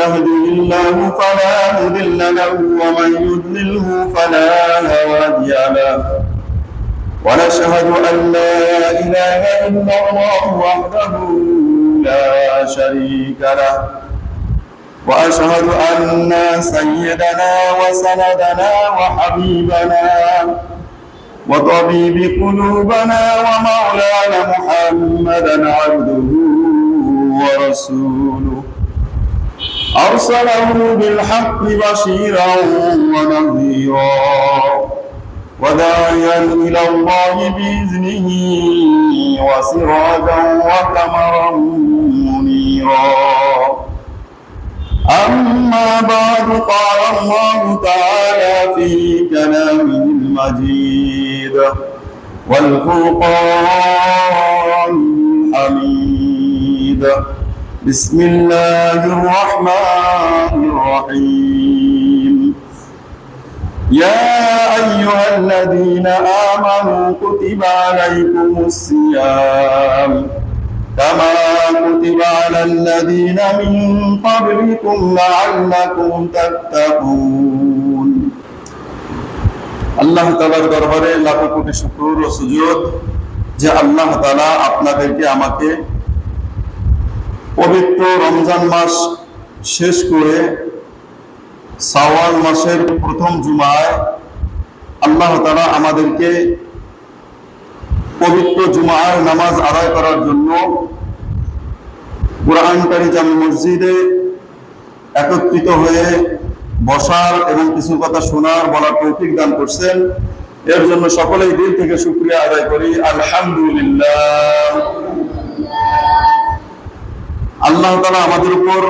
يهده الله فلا مضل له ومن يضلله فلا هادي له. ونشهد أن لا إله إلا الله وحده لا شريك له. وأشهد أن سيدنا وسندنا وحبيبنا وطبيب قلوبنا ومولانا محمدا عبده ورسوله. أرسله بالحق بشيرا ونذيرا وداعيا إلى الله بإذنه وسراجا وقمرا منيرا. أما بعد قال الله تعالى في كلامه المجيد والفرقان الحميد بسم الله الرحمن الرحيم يا أيها الذين آمنوا كتب عليكم الصيام كما كتب على الذين من قبلكم لعلكم تتقون আল্লাহ তালার দরবারে লাখো কোটি শুক্র ও সুযোগ যে আল্লাহ তালা আপনাদেরকে আমাকে পবিত্র রমজান মাস শেষ করে সাওয়াল মাসের প্রথম জুমায় আল্লাহ তালা আমাদেরকে পবিত্র জুমার নামাজ আদায় করার জন্য কোরআনকারী জামি মসজিদে একত্রিত হয়ে বসার এবং কিছু কথা শোনার বলার তৌফিক দান করছেন। এর জন্য সকলেই দিল থেকে শুক্রিয়া আদায় করি। আলহামদুলিল্লাহ। আল্লাহ তালা আমাদের উপর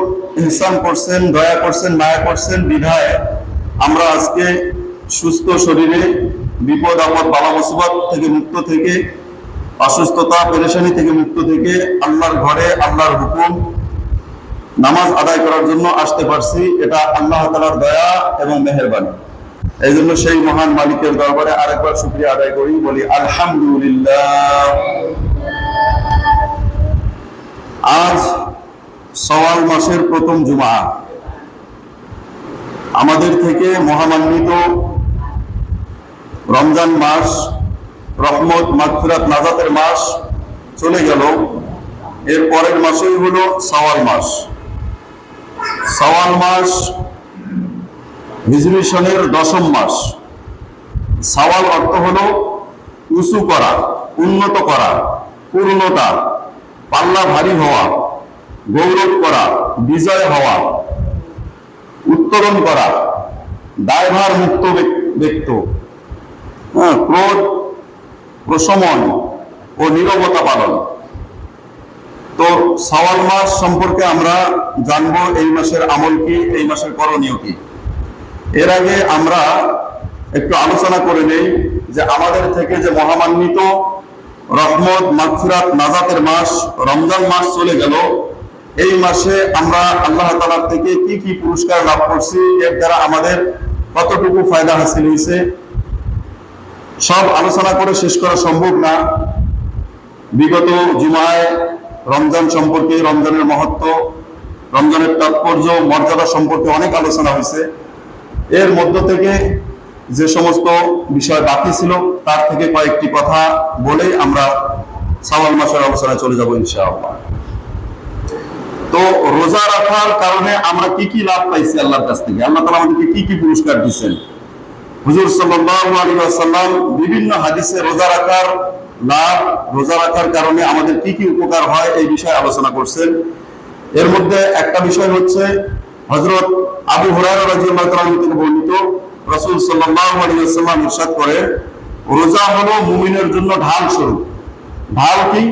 ইহসান করছেন, দয়া করছেন, মায়া করছেন, বিধায় আমরা আজকে সুস্থ শরীরে বিপদ, আপদ বাবা মুসিবত থেকে মুক্ত থেকে, অসুস্থতা, পেরেশানি থেকে মুক্ত থেকে আল্লাহর ঘরে আল্লাহর হুকুম নামাজ আদায় করার জন্য আসতে পারছি। এটা আল্লাহ তালার দয়া এবং মেহরবানি। এই জন্য সেই মহান মালিকের দরবারে আরেকবার শুক্রিয়া আদায় করি, বলি আলহামদুলিল্লাহ। আজ সওয়াল মাসের প্রথম জুমা। আমাদের থেকে মহামান্বিত রমজান মাস, রহমত, মাগফিরাত, নাজাতের মাস চলে গেল। এর পরের মাসেই হলো সওয়াল মাস। সওয়াল মাস হিজরি দশম মাস। সওয়াল অর্থ হলো উঁচু করা, উন্নত করা, পূর্ণতা, পাল্লা ভারী হওয়া। গৌরব করা বিজয় হওয়া উত্তরণ করা দায়ভার মুক্ত ব্যক্ত হ্যাঁ, ক্রোধ প্রশমন ও নিরবতা পালন। তো সওয়াল মাস সম্পর্কে আমরা জানব এই মাসের আমল কি এই মাসের করণীয় কি। এর আগে আমরা একটু আলোচনা করে নেই যে আমাদের থেকে যে মহামান্বিত রহমত মাগফিরাত নাজাতের মাস রমজান মাস চলে গেল এই মাসে আমরা আল্লাহ তালার থেকে কি কি পুরস্কার লাভ করছি, এর দ্বারা আমাদের কতটুকু ফায়দা হাসিল হয়েছে, সব আলোচনা করে শেষ করা সম্ভব না। বিগত জুমায় রমজান সম্পর্কে, রমজানের মহত্ব, রমজানের তাৎপর্য, মর্যাদা সম্পর্কে অনেক আলোচনা হয়েছে। এর মধ্য থেকে যে সমস্ত বিষয় বাকি ছিল, তার থেকে কয়েকটি কথা বলেই আমরা সাওয়াল মাসের আলোচনায় চলে যাব ইনশাআল্লাহ। তো রোজা রাখার কারণে আমরা কি কি লাভ পাইছি আল্লাহর কাছ থেকে? আল্লাহ তালা আমাদেরকে কি কি পুরস্কার দিচ্ছেন হুজুর ওয়াসাল্লাম বিভিন্ন হাদিসে রোজা রাখার লাভ, রোজা রাখার কারণে আমাদের কি কি উপকার হয় এই বিষয়ে আলোচনা করছেন। এর মধ্যে একটা বিষয় হচ্ছে হযরত আবু থেকে বর্ণিত, রাসূল ওয়াসাল্লাম ইরশাদ করেন, রোজা হলো মুমিনের জন্য ঢাল স্বরূপ। ঢাল কি?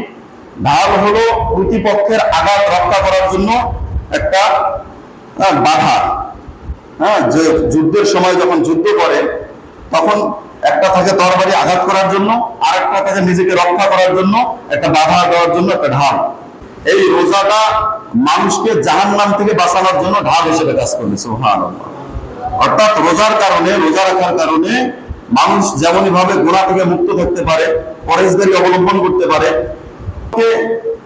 ঢাল হলো প্রতিপক্ষের আঘাত রক্ষা করার জন্য একটা বাধা। হ্যাঁ যে যুদ্ধের সময় যখন যুদ্ধ করে, তখন একটা থাকে তরবারি আঘাত করার জন্য আর একটা থাকে নিজেকে রক্ষা করার জন্য, একটা বাধা দেওয়ার জন্য একটা ঢাল। এই রোজাটা মানুষকে জাহান্নাম থেকে বাঁচানোর জন্য ঢাল হিসেবে কাজ করবে অর্থাৎ রোজার কারণে, রোজা রাখার কারণে মানুষ যেমনই ভাবে গোড়া থেকে মুক্ত থাকতে পারে পরেশদারি অবলম্বন করতে পারে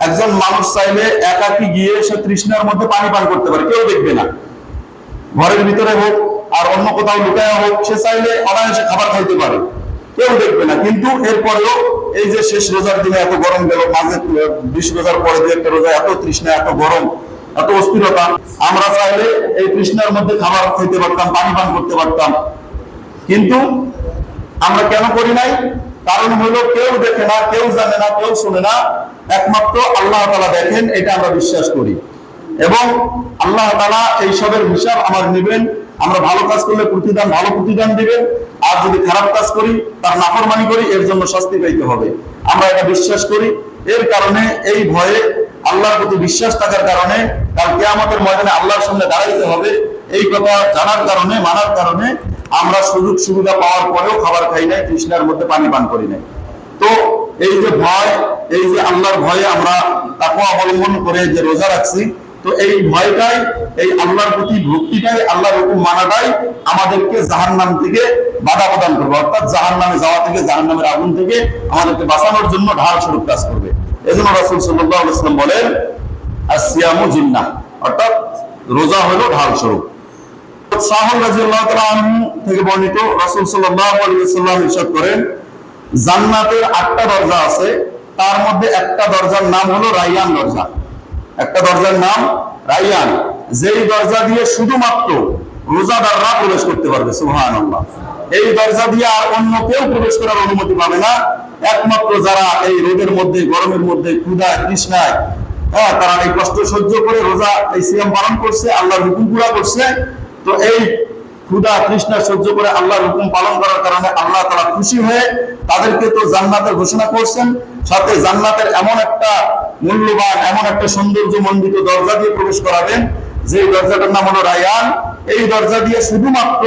একজন মানুষ চাইলে একাকি গিয়ে সে তৃষ্ণার মধ্যে পানি পান করতে পারে, কেউ দেখবে না। ঘরের ভিতরে হোক আর অন্য কোথাও লুকায় হোক, সে চাইলে অনায়াসে খাবার খাইতে পারে, কেউ দেখবে না। কিন্তু এরপরেও এই যে শেষ রোজার দিনে এত গরম গেল, মাঝে বিশ রোজার পরে দিয়ে একটা রোজা এত তৃষ্ণা, এত গরম, এত অস্থিরতা, আমরা চাইলে এই তৃষ্ণার মধ্যে খাবার খাইতে পারতাম, পানি পান করতে পারতাম। কিন্তু আমরা কেন করি নাই? কারণ হলো কেউ দেখে না, কেউ জানে না, কেউ শুনে না একমাত্র আল্লাহ তালা দেখেন, এটা আমরা বিশ্বাস করি। এবং আল্লাহ তালা এইসবের হিসাব আমার নেবেন। আমরা ভালো কাজ করলে প্রতিদান, ভালো প্রতিদান দিবেন। আর যদি খারাপ কাজ করি, তার নাফরমানি করি, এর জন্য শাস্তি পাইতে হবে। আমরা এটা বিশ্বাস করি। এর কারণে, এই ভয়ে আল্লাহর প্রতি বিশ্বাস থাকার কারণে কালকে আমাদের ময়দানে আল্লাহর সামনে দাঁড়াইতে হবে। এই কথা জানার কারণে, মানার কারণে আমরা সুযোগ সুবিধা পাওয়ার পরেও খাবার খাই নাই, তৃষ্ণার মধ্যে পানি পান করি নাই। তো এই যে ভয়, এই যে আল্লাহর ভয়ে আমরা তাকে অবলম্বন করে যে রোজা রাখছি, তো এই ভয়টাই, এই আল্লাহর প্রতি ভক্তিটাই, আল্লাহর হুকুম মানাটাই আমাদেরকে জাহান নাম থেকে বাধা প্রদান করবে। অর্থাৎ জাহান নামে যাওয়া থেকে জাহান নামের আগুন থেকে আমাদেরকে বাঁচানোর জন্য ঢাল স্বরূপ কাজ করবে। এই জন্য রাসুল সাল্লাহ ইসলাম বলেন আসিয়ামু জিন্না অর্থাৎ রোজা হলো ঢাল স্বরূপ। সাহল রাজিয়াল্লাহু তাআলা থেকে বর্ণিত রাসূল সাল্লাল্লাহু আলাইহি ওয়াসাল্লাম ইরশাদ করেন জান্নাতের আটটা দরজা আছে, তার মধ্যে একটা দরজার নাম হলো রাইয়ান দরজা। একটা দরজার নাম রাইয়ান। যেই দরজা দিয়ে শুধুমাত্র রোজাদাররা প্রবেশ করতে পারবে, সুবহানাল্লাহ। এই দরজা দিয়ে আর অন্য কেউ প্রবেশ করার অনুমতি পাবে না। একমাত্র যারা এই রোদের মধ্যে, গরমের মধ্যে, ক্ষুধায়, তৃষ্ণায় হ্যাঁ তারা এই কষ্ট সহ্য করে রোজা, এই সিয়াম পালন করছে, আল্লাহর হুকুম পুরা করছে। তো এই ক্ষুধা তৃষ্ণা সহ্য করে আল্লাহর হুকুম পালন করার কারণে আল্লাহ তারা খুশি হয়ে তাদেরকে তো জান্নাতের ঘোষণা করছেন। সাথে জান্নাতের এমন একটা মূল্যবান, এমন একটা সৌন্দর্য মণ্ডিত দরজা দিয়ে প্রবেশ করাবেন যে দরজাটার নাম হলো রায়ান। এই দরজা দিয়ে শুধুমাত্র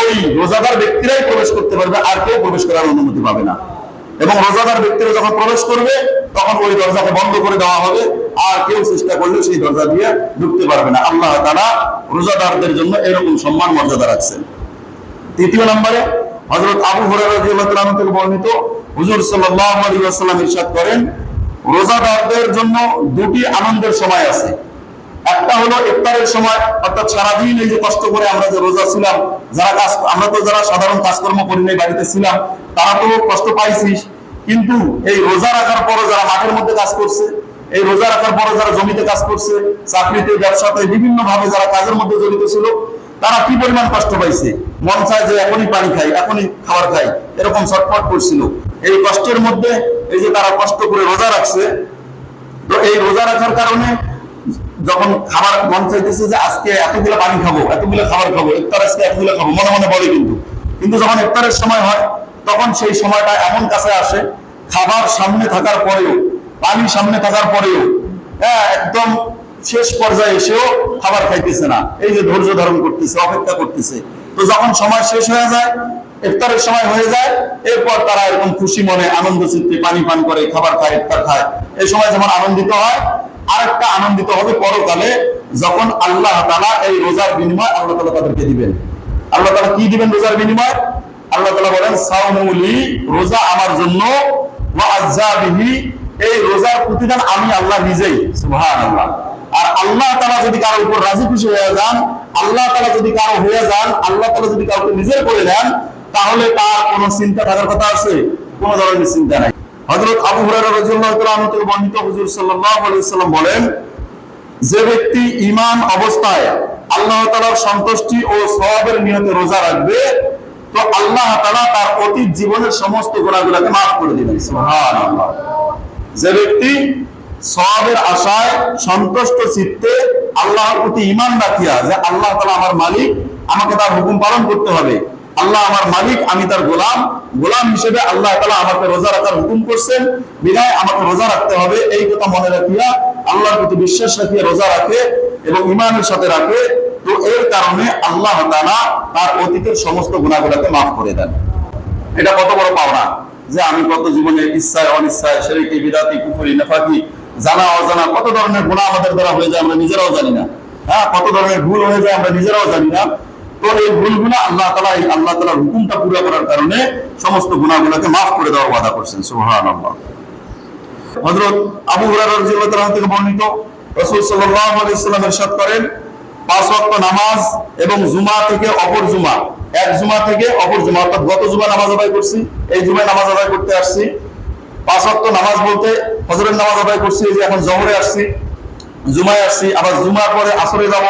ওই রোজাদার ব্যক্তিরাই প্রবেশ করতে পারবে, আর কেউ প্রবেশ করার অনুমতি পাবে না। এবং রোজাদার ব্যক্তিরা যখন প্রবেশ করবে, তখন ওই দরজাকে বন্ধ করে দেওয়া হবে। আর কেউ চেষ্টা করলে সেই দরজা দিয়ে ঢুকতে পারবে না। আল্লাহ তারা রোজাদারদের জন্য এরকম সম্মান মর্যাদা রাখছেন। তৃতীয় নম্বরে হযরত আবু হুরায়রা থেকে বর্ণিত হুজুর আলাইহি ওয়াসাল্লাম ইরশাদ করেন, রোজাদারদের জন্য দুটি আনন্দের সময় আছে। একটা হলো ইফতারের সময়, অর্থাৎ সারাদিন এই যে কষ্ট করে আমরা যে রোজা ছিলাম, যারা কাজ, আমরা তো যারা সাধারণ কাজকর্ম করি নাই, বাড়িতে ছিলাম, তারা তো কষ্ট পাইছিস। কিন্তু এই রোজা রাখার পরও যারা মাঠের মধ্যে কাজ করছে এই রোজা রাখার পরে যারা জমিতে কাজ করছে, চাকরিতে, ব্যবসাতে বিভিন্ন ভাবে যারা কাজের মধ্যে জড়িত ছিল, তারা কি পরিমাণ কষ্ট পাইছে? মন চায় যে এখনই পানি খাই, এখনই খাবার খাই, এরকম ছটফট করছিল। এই কষ্টের মধ্যে এই যে তারা কষ্ট করে রোজা রাখছে তো এই রোজা রাখার কারণে যখন খাবার মন চাইতেছে যে আজকে এতগুলো পানি খাব, এতগুলো খাবার খাব, ইফতার আজকে এতগুলো খাব, মনে মনে বলে কিন্তু। কিন্তু যখন ইফতারের সময় হয়, তখন সেই সময়টা এমন কাছে আসে, খাবার সামনে থাকার পরেও পানি সামনে থাকার পরেও হ্যাঁ একদম শেষ পর্যায়ে এসেও খাবার খাইতেছে না। এই যে ধৈর্য ধারণ করতেছে, অপেক্ষা করতেছে। তো যখন সময় শেষ হয়ে যায়, ইফতারের সময় হয়ে যায়, এরপর তারা এরকম খুশি মনে আনন্দ চিত্তে পানি পান করে, খাবার খায়, ইফতার খায়। এই সময় যেমন আনন্দিত হয়, আরেকটা আনন্দিত হবে পরকালে, যখন আল্লাহ তালা এই রোজার বিনিময় আল্লাহ তালা তাদেরকে দিবেন। আল্লাহ তালা কি দিবেন রোজার বিনিময়? আল্লাহ তালা বলেন সাউমুলি রোজা আমার জন্য এই রোজার প্রতিদান আমি আল্লাহ নিজেই, সুবহানাল্লাহ। আর আল্লাহ তালা যদি কারও উপর রাজি খুশি হয়ে যান, আল্লাহ তালা যদি কারও হয়ে যান, আল্লাহ তালা যদি কাউকে নিজের করে দেন, তাহলে তার কোনো চিন্তা থাকার কথা আছে? কোন ধরনের চিন্তা নাই। হযরত আবু বর্ণিত হুজুর সাল্লাম বলেন, যে ব্যক্তি ঈমান অবস্থায় আল্লাহ সন্তুষ্টি ও নিয়তে রোজা রাখবে, তো আল্লাহ তার অতীত জীবনের সমস্ত গুনাহগুলোকে maaf করে দিবেন। যে ব্যক্তি সওয়াবের আশায় সন্তুষ্ট চিত্তে আল্লাহর প্রতি ঈমান রাখিয়া যে আল্লাহ তাআলা আমার মালিক, আমাকে তার হুকুম পালন করতে হবে। আল্লাহ আমার মালিক, আমি তার গোলাম। গোলাম হিসেবে আল্লাহ তালা আমাকে রোজা রাখার হুকুম করছেন। বিধায় আমাকে রোজা রাখতে হবে, এই কথা মনে রাখিয়া আল্লাহর প্রতি বিশ্বাস রাখিয়া রোজা রাখে এবং ইমানের সাথে রাখে। তো এর কারণে আল্লাহ তাআলা তার অতীতের সমস্ত গুণাগুলোকে মাফ করে দেন। এটা কত বড় পাওনা? যে আমি কত জীবনে ইচ্ছায়, অনিচ্ছায় শরীকি বিদাতি, কুফরি, নাফাকি, জানা, অজানা, কত ধরনের গুণা আমাদের দ্বারা হয়ে যায় আমরা নিজেরাও জানি না। হ্যাঁ কত ধরনের ভুল হয়ে যায় আমরা নিজেরাও জানি না। তো এই ভুলগুলো আল্লাহ তালা এই আল্লাহ তালার হুকুমটা পুরো করার কারণে সমস্ত গুণাগুলোকে মাফ করে দেওয়ার ওয়াদা করছেন। সুহান হযরত আবু রাদিয়াল্লাহু থেকে বর্ণিত, রাসূল সাল্লাল্লাহু আলাইহি সাল্লাম ইরশাদ করেন, পাঁচ ওয়াক্ত নামাজ এবং জুমা থেকে অপর জুমা। এক জুমা থেকে অপর জুমা, অর্থাৎ গত জুমা নামাজ আদায় করছি, এই জুমায় নামাজ আদায় করতে আসছি। পাঁচ ওয়াক্ত নামাজ বলতে ফজরের নামাজ আদায় করছি, এই যে এখন জহরে আসছি, জুমায় আসছি, আবার জুমার পরে আসরে যাব,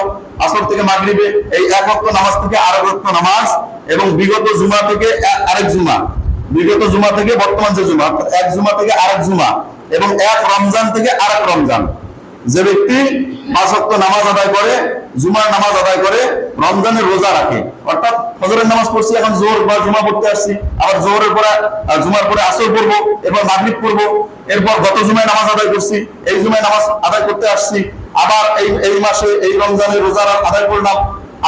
আসর থেকে মাগরিবে, এই এক ওয়াক্ত নামাজ থেকে আরেক ওয়াক্ত নামাজ, এবং বিগত জুমা থেকে আরেক জুমা। বিগত জুমা থেকে বর্তমান যে জুমা এক জুমা থেকে আরেক জুমা, এবং এক রমজান থেকে আরেক রমজান। যে ব্যক্তি পাঁচ নামাজ আদায় করে, জুমার নামাজ আদায় করে, রমজানের রোজা রাখে। অর্থাৎ ফজরের নামাজ পড়ছি, এখন জোর বা জুমা পড়তে আসছি, আবার জোহরের পরে জুমার পরে আসর পড়ব, এরপর মাগরিব পড়ব, এরপর গত জুমায় নামাজ আদায় করছি, এই জুমায় নামাজ আদায় করতে আসছি, আবার এই এই মাসে এই রমজানের রোজা আদায় করলাম,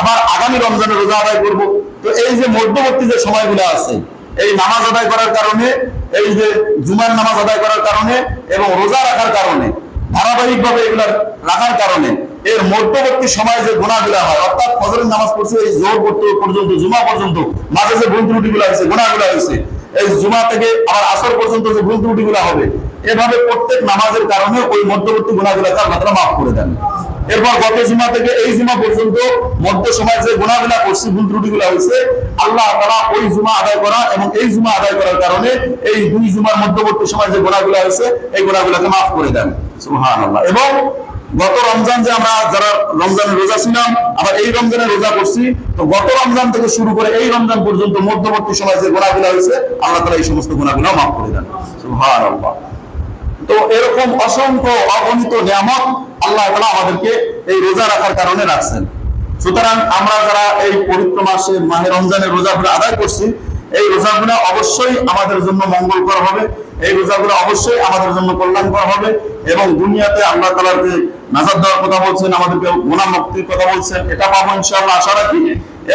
আবার আগামী রমজানের রোজা আদায় করব। তো এই যে মধ্যবর্তী যে সময়গুলো আছে, এই নামাজ আদায় করার কারণে, এই যে জুমার নামাজ আদায় করার কারণে, এবং রোজা রাখার কারণে ধারাবাহিক ভাবে এগুলা রাখার কারণে এর মধ্যবর্তী সময় যে গুণাগুলা হয়, অর্থাৎ ফজরের নামাজ পড়ছে, এই জোর পড়তে পর্যন্ত, জুমা পর্যন্ত, মাঝে যে ভুল ত্রুটিগুলো হয়েছে, গুণাগুলা হয়েছে, এই জুমা থেকে আবার আসর পর্যন্ত যে ভুল ত্রুটিগুলো হবে, এভাবে প্রত্যেক নামাজের কারণে ওই মধ্যবর্তী গুণাগুলাকে আল্লাহ তাআলা মাফ করে দেন। এরপর গত জুমা থেকে এই জুমা পর্যন্ত মধ্য সময় যে গুণাগুলা করছি, ভুল ত্রুটিগুলা হয়েছে, আল্লাহ তারা ওই জুমা আদায় করা এবং এই জুমা আদায় করার কারণে এই দুই জুমার মধ্যবর্তী সময় যে গুণাগুলা হয়েছে, এই গুণাগুলাকে মাফ করে দেন। এবং গত রমজান যে আমরা যারা রমজানের রোজা ছিলাম এই রমজানে রোজা করছি, তো গত রমজান থেকে শুরু করে এই রমজান পর্যন্ত মধ্যবর্তী সময় যে গুণাগুলা হয়েছে, আল্লাহ তালা এই সমস্ত গুণাগুলা মাফ করে দেন। তো এরকম অসংখ্য অগণিত আল্লাহ তাআলা আমাদেরকে এই রোজা রাখার কারণে রাখছেন। সুতরাং আমরা যারা এই পবিত্র মাসে, মাহে রমজানের রোজাগুলো আদায় করছি এই রোজাগুলো অবশ্যই আমাদের জন্য মঙ্গলকর হবে। এই রোজাগুলো অবশ্যই আমাদের জন্য কল্যাণকর হবে এবং দুনিয়াতে আল্লাহ তাআলার যে নাজাত দেওয়ার কথা বলছেন, আমাদেরকে গুনাহ মুক্তির কথা বলছেন, এটা পাবো ইনশাআল্লাহ, আশা রাখি।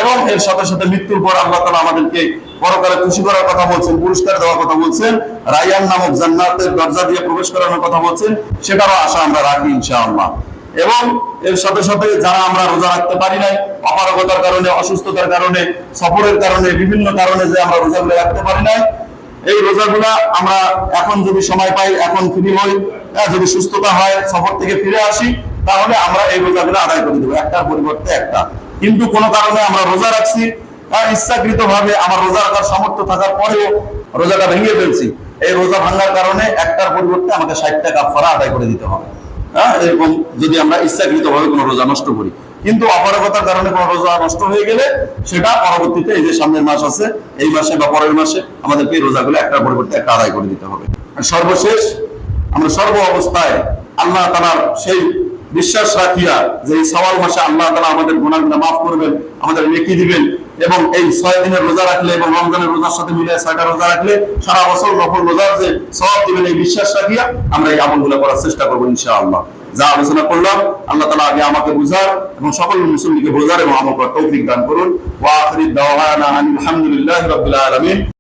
এবং এর সাথে সাথে মৃত্যুর পর আল্লাহ তালা আমাদেরকে পরকালে খুশি করার কথা বলছেন, পুরস্কার দেওয়ার কথা বলছেন, রায়ান নামক জান্নাতের দরজা দিয়ে প্রবেশ করানোর কথা বলছেন, সেটারও আশা আমরা রাখি ইনশাআল্লাহ। এবং এর সাথে সাথে যারা আমরা রোজা রাখতে পারি নাই অপারগতার কারণে অসুস্থতার কারণে সফরের কারণে বিভিন্ন কারণে যে আমরা রোজাগুলো রাখতে পারি নাই এই রোজাগুলা আমরা এখন যদি সময় পাই এখন ফ্রি হই হ্যাঁ, যদি সুস্থতা হয় সফর থেকে ফিরে আসি তাহলে আমরা এই রোজাগুলো আদায় করে দেবো একটার পরিবর্তে একটা। কিন্তু কোনো কারণে আমরা রোজা রাখছি ইচ্ছাকৃত ভাবে আমার রোজা রাখার সামর্থ্য থাকার পরেও রোজাটা ভেঙে ফেলছি। এই রোজা ভাঙার কারণে একটার পরিবর্তে আমাকে ষাট টাকা ফরা আদায় করে দিতে হবে। হ্যাঁ? এরকম যদি আমরা কোনো রোজা নষ্ট করি। কিন্তু অপারগতার কারণে কোনো রোজা নষ্ট হয়ে গেলে সেটা পরবর্তীতে এই যে সামনের মাস আছে, এই মাসে বা পরের মাসে আমাদেরকে এই রোজাগুলো একটার পরিবর্তে একটা আদায় করে দিতে হবে। সর্বশেষ আমরা সর্ব অবস্থায় আল্লাহ তালার সেই বিশ্বাস রাখিয়া যে সওয়াল মাসে আল্লাহ তালা আমাদের গুণাগুলো মাফ করবেন, আমাদের নেকি দিবেন এবং এই ছয় দিনের রোজা রাখলে এবং রমজানের রোজার সাথে মিলে ছয়টা রোজা রাখলে সারা বছর নফল রোজার যে সব দিবেন এই বিশ্বাস রাখিয়া আমরা এই আমলগুলো করার চেষ্টা করব ইনশাআল্লাহ। যা আলোচনা করলাম, আল্লাহ তালা আগে আমাকে বুঝার এবং সকল মুসলিমকে বোঝার এবং আমার তৌফিক দান করুন। ওয়া আখরি দাওয়ানা আলহামদুলিল্লাহ রাব্বিল আলামিন।